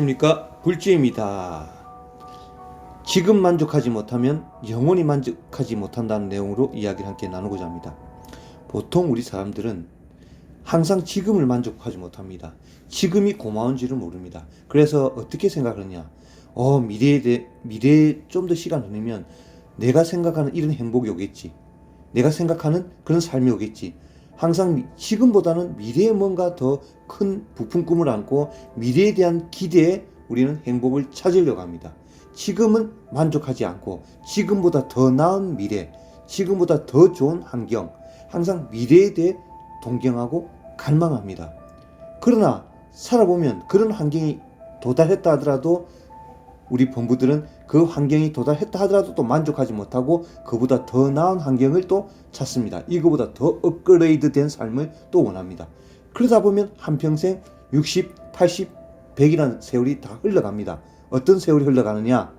안녕하십니까 굴지입니다. 지금 만족하지 못하면 영원히 만족하지 못한다는 내용으로 이야기를 함께 나누고자 합니다. 보통 우리 사람들은 항상 지금을 만족하지 못합니다. 지금이 고마운지를 모릅니다. 그래서 어떻게 생각하느냐? 어 미래에 대 미래에 좀 더 시간 흐르면 내가 생각하는 이런 행복이 오겠지. 내가 생각하는 그런 삶이 오겠지. 항상 미- 지금보다는 미래에 뭔가 더 큰 부푼 꿈을 안고 미래에 대한 기대에 우리는 행복을 찾으려고 합니다. 지금은 만족하지 않고 지금보다 더 나은 미래, 지금보다 더 좋은 환경, 항상 미래에 대해 동경하고 갈망합니다. 그러나 살아보면 그런 환경이 도달했다 하더라도 우리 본부들은 그 환경이 도달했다 하더라도 또 만족하지 못하고 그보다 더 나은 환경을 또 찾습니다. 이거보다 더 업그레이드 된 삶을 또 원합니다. 그러다 보면 한평생 60, 80, 100이라는 세월이 다 흘러갑니다. 어떤 세월이 흘러가느냐?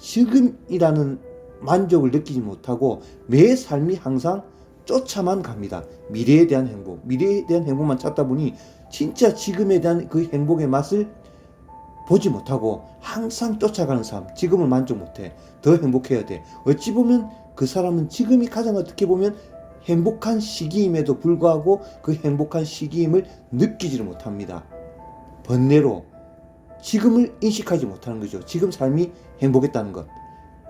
지금이라는 만족을 느끼지 못하고 매 삶이 항상 쫓아만 갑니다. 미래에 대한 행복, 미래에 대한 행복만 찾다 보니 진짜 지금에 대한 그 행복의 맛을 보지 못하고 항상 쫓아가는 삶, 지금을 만족 못해. 더 행복해야 돼. 어찌 보면 그 사람은 지금이 가장 어떻게 보면 행복한 시기임에도 불구하고 그 행복한 시기임을 느끼지를 못합니다. 번뇌로 지금을 인식하지 못하는 거죠. 지금 삶이 행복했다는 것.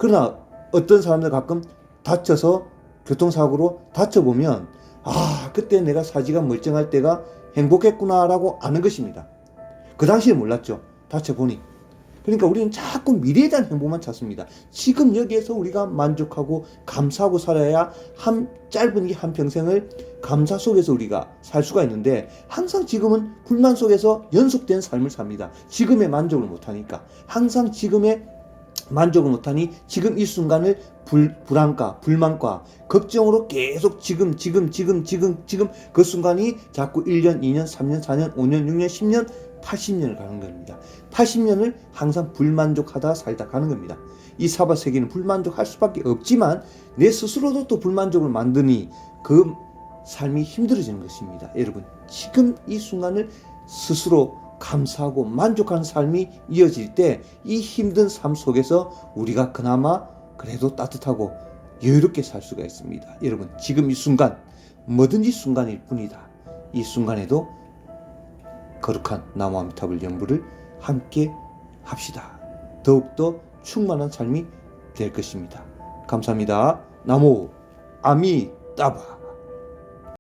그러나 어떤 사람들 가끔 다쳐서 교통사고로 다쳐보면 아, 그때 내가 사지가 멀쩡할 때가 행복했구나라고 아는 것입니다. 그 당시에 몰랐죠. 다쳐보니. 그러니까 우리는 자꾸 미래에 대한 행복만 찾습니다. 지금 여기에서 우리가 만족하고 감사하고 살아야 한 짧은 이 한 평생을 감사 속에서 우리가 살 수가 있는데 항상 지금은 불만 속에서 연속된 삶을 삽니다. 지금의 만족을 못하니까 항상 지금의 만족을 못하니 지금 이 순간을 불, 불안과 불만과 걱정으로 계속 지금 지금 지금 지금 지금 그 순간이 자꾸 1년 2년 3년 4년 5년 6년 10년 80년을 가는 겁니다. 80년을 항상 불만족하다 살다 가는 겁니다. 이 사바 세계는 불만족할 수밖에 없지만 내 스스로도 또 불만족을 만드니 그 삶이 힘들어지는 것입니다. 여러분 지금 이 순간을 스스로 감사하고 만족하는 삶이 이어질 때 이 힘든 삶 속에서 우리가 그나마 그래도 따뜻하고 여유롭게 살 수가 있습니다. 여러분 지금 이 순간 뭐든지 순간일 뿐이다. 이 순간에도 거룩한 나무 아미타불 연부를 함께 합시다. 더욱더 충만한 삶이 될 것입니다. 감사합니다. 나무 아미따바